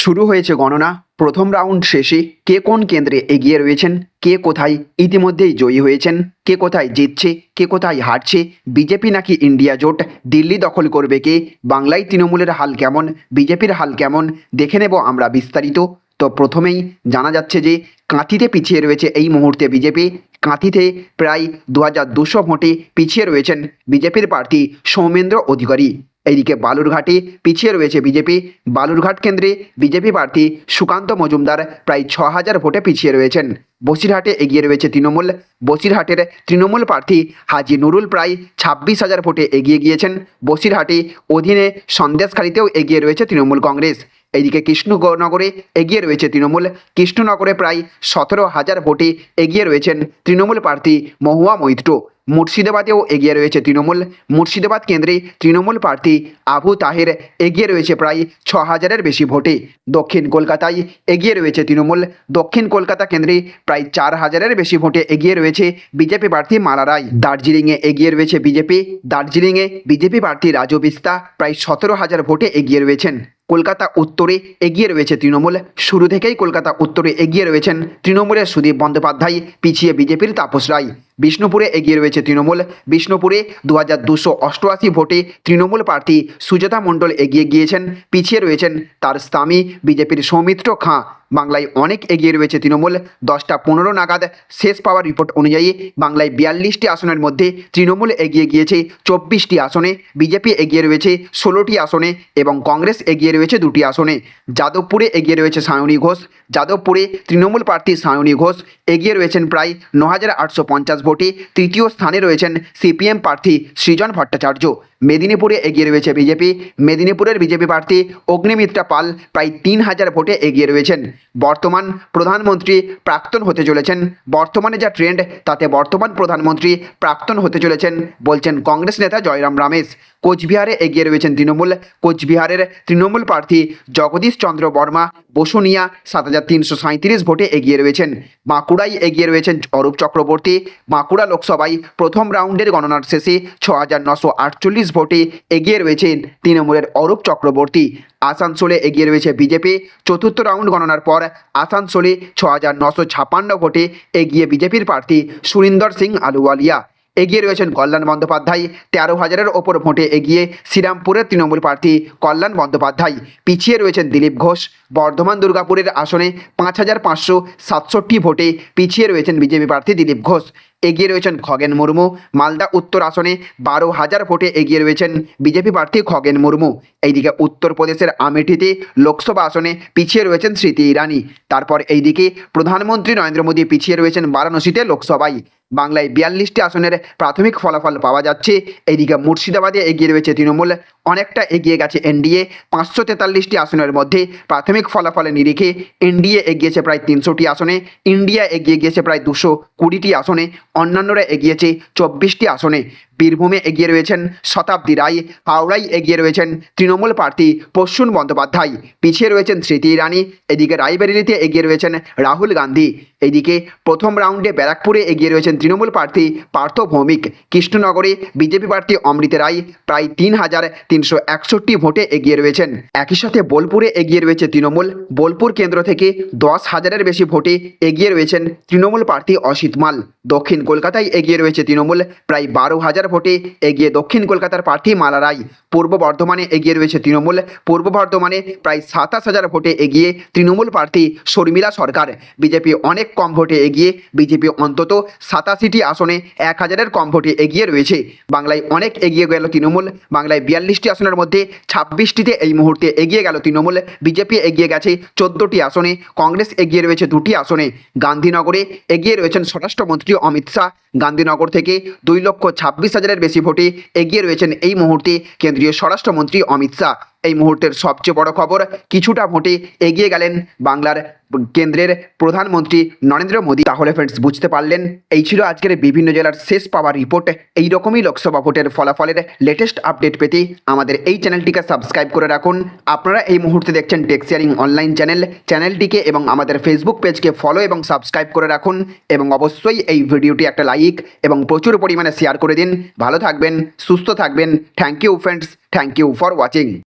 শুরু হয়েছে গণনা। প্রথম রাউন্ড শেষে কে কোন কেন্দ্রে এগিয়ে রয়েছেন, কে কোথায় ইতিমধ্যেই জয়ী হয়েছেন, কে কোথায় জিতছে, কে কোথায় হারছে, বিজেপি নাকি ইন্ডিয়া জোট, দিল্লি দখল করবে কে, বাংলায় তৃণমূলের হাল কেমন, বিজেপির হাল কেমন, দেখে নেব আমরা বিস্তারিত। তো প্রথমেই জানা যাচ্ছে যে কাঁথিতে পিছিয়ে রয়েছে এই মুহূর্তে বিজেপি। কাঁথিতে প্রায় দু হাজার দুশো ভোটে পিছিয়ে রয়েছেন বিজেপির প্রার্থী সৌমেন্দ্র অধিকারী। এইদিকে বালুরঘাটে পিছিয়ে রয়েছে বিজেপি। বালুরঘাট কেন্দ্রে বিজেপি প্রার্থী সুকান্ত মজুমদার প্রায় ছ হাজার ভোটে পিছিয়ে রয়েছেন। বসিরহাটে এগিয়ে রয়েছে তৃণমূল। বসিরহাটের তৃণমূল প্রার্থী হাজি নুরুল প্রায় ছাব্বিশ হাজার ভোটে এগিয়ে গিয়েছেন। বসিরহাটে অধীনে সন্দেশখালীতেও এগিয়ে রয়েছে তৃণমূল কংগ্রেস। এদিকে কৃষ্ণনগরে এগিয়ে রয়েছে তৃণমূল। কৃষ্ণনগরে প্রায় সতেরো হাজার ভোটে এগিয়ে রয়েছেন তৃণমূল প্রার্থী মহুয়া মৈত্র। মুর্শিদাবাদেও এগিয়ে রয়েছে তৃণমূল। মুর্শিদাবাদ কেন্দ্রে তৃণমূল প্রার্থী আবু তাহের এগিয়ে রয়েছে প্রায় ছ হাজারের বেশি ভোটে। দক্ষিণ কলকাতায় এগিয়ে রয়েছে তৃণমূল। দক্ষিণ কলকাতা কেন্দ্রে প্রায় চার হাজারের বেশি ভোটে এগিয়ে রয়েছে বিজেপি প্রার্থী মালা রায়। দার্জিলিংয়ে এগিয়ে রয়েছে বিজেপি। দার্জিলিংয়ে বিজেপি প্রার্থী রাজু বিস্তা প্রায় সতেরো হাজার ভোটে এগিয়ে রয়েছেন। কলকাতা উত্তরে এগিয়ে রয়েছে তৃণমূল। শুরু থেকেই কলকাতা উত্তরে এগিয়ে রয়েছেন তৃণমূলের সুদীপ বন্দ্যোপাধ্যায়, পিছিয়ে বিজেপির তাপস রায়। বিষ্ণুপুরে এগিয়ে রয়েছে তৃণমূল। বিষ্ণুপুরে দু হাজার দুশো অষ্টআশি ভোটে তৃণমূল প্রার্থী সুজাতা মণ্ডল এগিয়ে গিয়েছেন। পিছিয়ে রয়েছেন তার স্বামী, বিজেপির সৌমিত্র খাঁ। বাংলায় অনেক এগিয়ে রয়েছে তৃণমূল। দশটা পনেরো নাগাদ শেষ পাওয়ার রিপোর্ট অনুযায়ী বাংলায় বিয়াল্লিশটি আসনের মধ্যে তৃণমূল এগিয়ে গিয়েছে চব্বিশটি আসনে বিজেপি এগিয়ে রয়েছে ষোলোটি আসনে এবং কংগ্রেস এগিয়ে রয়েছে দুটি আসনে। যাদবপুরে এগিয়ে রয়েছে সায়নী ঘোষ, যাদবপুরে তৃণমূল প্রার্থী সায়নী ঘোষ এগিয়ে রয়েছেন প্রায় ন হাজার আটশো পঞ্চাশ ভোটে। তৃতীয় স্থানে রয়েছেন সিপিএম প্রার্থী সৃজন ভট্টাচার্য। মেদিনীপুরে এগিয়ে রয়েছে বিজেপি। মেদিনীপুরের বিজেপি প্রার্থী অগ্নিমিত্রা পাল প্রায় তিন হাজার ভোটে এগিয়ে রয়েছেন। বর্তমান প্রধানমন্ত্রী প্রাক্তন হতে চলেছেন। বর্তমানে যা ট্রেন্ড তাতে বর্তমান প্রধানমন্ত্রী প্রাক্তন হতে চলেছেন বলছেন কংগ্রেস নেতা জয়রাম রামেশ। কোচবিহারে এগিয়ে রয়েছেন তৃণমূল। কোচবিহারের তৃণমূল প্রার্থী জগদীশ চন্দ্র বর্মা বসুনিয়া সাত হাজার তিনশো সাঁত্রিশ ভোটে এগিয়ে রয়েছেন। বাঁকুড়ায় এগিয়ে রয়েছেন অরূপ চক্রবর্তী। বাঁকুড়া লোকসভায় প্রথম রাউন্ডের গণনার শেষে ছ হাজার নশো আটচল্লিশ ভোটে এগিয়ে রয়েছেন তৃণমূলের অরূপ চক্রবর্তী। আসানসোলে এগিয়ে রয়েছে বিজেপি। চতুর্থ রাউন্ড গণনার পর আসানসোলে ছ হাজার নশো ছাপান্ন ভোটে এগিয়ে বিজেপির প্রার্থী সুরিন্দর সিং আলুওয়ালিয়া। এগিয়ে রয়েছেন কল্যাণ বন্দ্যোপাধ্যায়। তেরো হাজারের ওপর ভোটে এগিয়ে শ্রীরামপুরের তৃণমূল প্রার্থী কল্যাণ বন্দ্যোপাধ্যায়। পিছিয়ে রয়েছেন দিলীপ ঘোষ। বর্ধমান দুর্গাপুরের আসনে পাঁচ হাজার পাঁচশো সাতষট্টি ভোটে পিছিয়ে রয়েছেন বিজেপি প্রার্থী দিলীপ ঘোষ। এগিয়ে রয়েছেন খগেন মুর্মু। মালদা উত্তর আসনে বারো হাজার ভোটে এগিয়ে রয়েছেন বিজেপি প্রার্থী খগেন মুর্মু। এইদিকে উত্তরপ্রদেশের আমেঠিতে লোকসভা আসনে পিছিয়ে রয়েছেন স্মৃতি ইরানি। তারপর এইদিকে প্রধানমন্ত্রী নরেন্দ্র মোদী পিছিয়ে রয়েছেন বারাণসীতে লোকসভায়। বাংলায় বিয়াল্লিশটি আসনের প্রাথমিক ফলাফল পাওয়া যাচ্ছে। এদিকে মুর্শিদাবাদে এগিয়ে রয়েছে তৃণমূল। অনেকটা এগিয়ে গেছে এনডিএ। পাঁচশো তেতাল্লিশটি আসনের মধ্যে প্রাথমিক ফলাফলের নিরিখে এনডিএ এগিয়েছে প্রায় তিনশোটি আসনে। ইন্ডিয়া এগিয়ে গিয়েছে প্রায় দুশো কুড়িটি আসনে। অন্যান্যরা এগিয়েছে চব্বিশটি আসনে। বীরভূমে এগিয়ে রয়েছেন শতাব্দী রায়, হাওড়ায় এগিয়ে রয়েছেন তৃণমূল প্রার্থী প্রসূন বন্দ্যোপাধ্যায়, পিছিয়ে রয়েছেন স্মৃতি ইরানি, এদিকে রায়বেরিলিতে এগিয়ে রয়েছেন রাহুল গান্ধী, এদিকে প্রথম রাউন্ডে ব্যারাকপুরে এগিয়ে রয়েছেন তৃণমূল প্রার্থী পার্থ ভৌমিক, কৃষ্ণনগরে বিজেপি প্রার্থী অমৃত রায়, প্রায় তিন হাজার তিনশো একষট্টি ভোটে এগিয়ে রয়েছেন। একই সাথে বোলপুরে এগিয়ে রয়েছে তৃণমূল, বোলপুর কেন্দ্র থেকে দশ হাজারের বেশি ভোটে এগিয়ে রয়েছেন তৃণমূল প্রার্থী অসিত মাল, দক্ষিণ কলকাতায় এগিয়ে রয়েছে তৃণমূল, প্রায় বারো হাজার ভোটে এগিয়ে দক্ষিণ কলকাতার প্রার্থী মালা রায়। পূর্ব বর্ধমানে এগিয়ে রয়েছে তৃণমূল। পূর্ব বর্ধমানে প্রায় সাতাশ হাজার ভোটে এগিয়ে তৃণমূল প্রার্থী শর্মিলা সরকার। বিজেপি অনেক কম ভোটে এগিয়ে, বিজেপি অন্তত সাতাশিটি আসনে এক হাজারের কম ভোটে এগিয়ে রয়েছে। বাংলায় অনেক এগিয়ে গেল তৃণমূল। বাংলায় বিয়াল্লিশটি আসনের মধ্যে ছাব্বিশটিতে এই মুহূর্তে এগিয়ে গেল তৃণমূল। বিজেপি এগিয়ে গেছে চোদ্দোটি আসনে, কংগ্রেস এগিয়ে রয়েছে দুটি আসনে। গান্ধীনগরে এগিয়ে রয়েছেন স্বরাষ্ট্রমন্ত্রী অমিত শাহ। গান্ধীনগর থেকে দুই লক্ষ ছাব্বিশ হাজারের বেশি ভোটে এগিয়ে রয়েছেন এই মুহূর্তে কেন্দ্রীয় স্বরাষ্ট্রমন্ত্রী অমিত শাহ। এই মুহূর্তের সবচেয়ে বড় খবর, কিছুটা ভোটে এগিয়ে গেলেন বাংলার কেন্দ্রের প্রধানমন্ত্রী নরেন্দ্র মোদী। তাহলে ফ্রেন্ডস বুঝতে পারলেন, এই ছিল আজকের বিভিন্ন জেলার শেষ পাওয়া রিপোর্ট এই রকমই লোকসভা ভোটের ফলাফলের লেটেস্ট আপডেট পেতে আমাদের এই চ্যানেলটিকে সাবস্ক্রাইব করে রাখুন। আপনারা এই মুহূর্তে দেখছেন টেক শেয়ারিং অনলাইন চ্যানেল চ্যানেলটিকে এবং আমাদের ফেসবুক পেজকে ফলো এবং সাবস্ক্রাইব করে রাখুন এবং অবশ্যই এই ভিডিওটি একটা লাইক এবং প্রচুর পরিমাণে শেয়ার করে দিন। ভালো থাকবেন, সুস্থ থাকবেন। Thank you friends thank you for watching